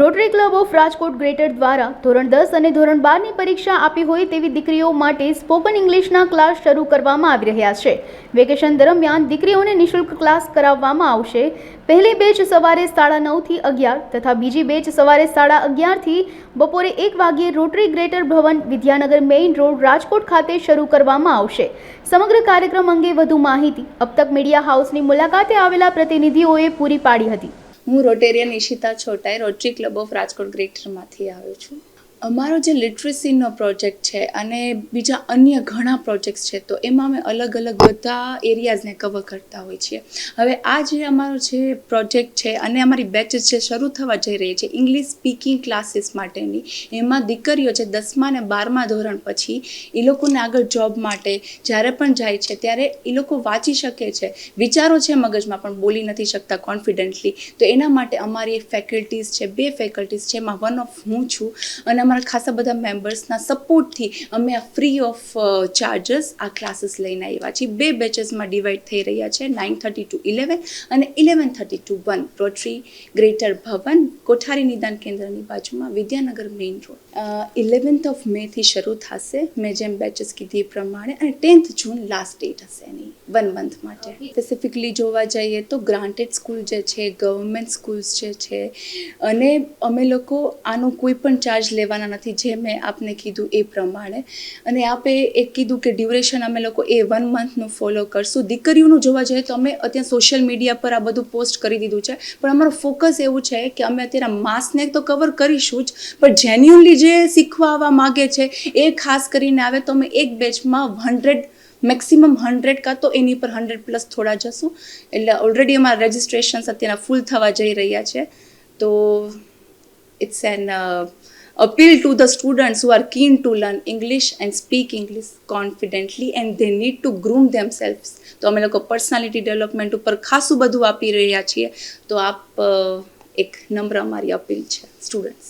Rotary Club of Rajkot Greater દ્વારા ધોરણ દસ અને ધોરણ બારની પરીક્ષા આપી હોય તેવી દીકરીઓ માટે સ્પોકન ઇંગ્લિશના ક્લાસ શરૂ કરવામાં આવી રહ્યા છે. વેકેશન દરમિયાન દીકરીઓને નિઃશુલ્ક ક્લાસ કરાવવામાં આવશે. પહેલી બેચ સવારે સાડા નવથી અગિયાર તથા બીજી બેચ સવારે સાડા અગિયારથી બપોરે એક વાગ્યે rotary greater Bhavan Vidyanagar main road Rajkot ખાતે શરૂ કરવામાં આવશે. સમગ્ર કાર્યક્રમ અંગે વધુ માહિતી અબતક મીડિયા હાઉસની મુલાકાતે આવેલા પ્રતિનિધિઓએ પૂરી પાડી હતી. હું Rotarian Ishita Chhotai Rotary Club of Rajkot ગ્રેટરમાંથી આવ્યો છું. અમારો જે લિટરેસીનો પ્રોજેક્ટ છે અને બીજા અન્ય ઘણા પ્રોજેક્ટ્સ છે, તો એમાં અમે અલગ અલગ બધા એરિયાઝને કવર કરતા હોઈએ છીએ. હવે આ જે અમારો જે પ્રોજેક્ટ છે અને અમારી બેચીસ જે શરૂ થવા જઈ રહી છે ઇંગ્લિશ સ્પીકિંગ ક્લાસીસ માટેની, એમાં દીકરીઓ છે દસમા અને બારમા ધોરણ પછી એ લોકોને આગળ જોબ માટે જ્યારે પણ જાય છે, ત્યારે એ લોકો વાંચી શકે છે. વિચારો છે મગજમાં, પણ બોલી નથી શકતા કોન્ફિડન્ટલી તો એના માટે અમારી ફેકલ્ટીઝ છે, બે ફેકલ્ટીઝ છે એમાં વન ઓફ હું છું અને અમારા ખાસા બધા મેમ્બર્સના સપોર્ટથી અમે આ ફ્રી ઓફ ચાર્જસ આ ક્લાસીસ લઈને આવ્યા છીએ. બે બેચેસમાં ડિવાઈડ થઈ રહ્યા છે નાઇન થર્ટી ટુ ઇલેવન અને eleven thirty to one Rotary Greater Bhavan Kothari નિદાન કેન્દ્રની બાજુમાં Vidyanagar main road eleventh of મેથી શરૂ થશે. મેં જેમ બેચેસ કીધી એ પ્રમાણે અને ટેન્થ જૂન લાસ્ટ ડેટ હશે એની વન મંથ માટે. સ્પેસિફિકલી જોવા જઈએ તો ગ્રાન્ટેડ સ્કૂલ જે છે ગવર્મેન્ટ સ્કૂલ્સ જે છે, અને અમે લોકો આનો કોઈ પણ ચાર્જ લેવાના નથી, જે મેં આપને કીધું એ પ્રમાણે. અને આપે એક કીધું કે ડ્યુરેશન અમે લોકો એ વન મંથનું ફોલો કરશું. દીકરીઓનું જોવા જઈએ તો અમે અત્યારે સોશિયલ મીડિયા પર આ બધું પોસ્ટ કરી દીધું છે. પણ અમારો ફોકસ એવું છે કે અમે અત્યારે માસને તો કવર કરીશું જ, પણ જેન્યુઅનલી જે શીખવા આવવા માગે છે એ ખાસ કરીને આવે તો અમે એક બેચમાં હંડ્રેડ મેક્સિમમ હંડ્રેડ કાં તો એની પર હંડ્રેડ પ્લસ થોડા જશું. એટલે ઓલરેડી અમારા રજિસ્ટ્રેશન્સ અત્યારના ફૂલ થવા જઈ રહ્યા છે. તો it's an appeal to the students who are keen to learn English and speak English confidently and they need to groom themselves તો અમે લોકો પર્સનાલિટી ડેવલપમેન્ટ ઉપર ખાસું બધું આપી રહ્યા છીએ તો આપ એક નમ્ર અમારી અપીલ છે સ્ટુડન્ટ્સ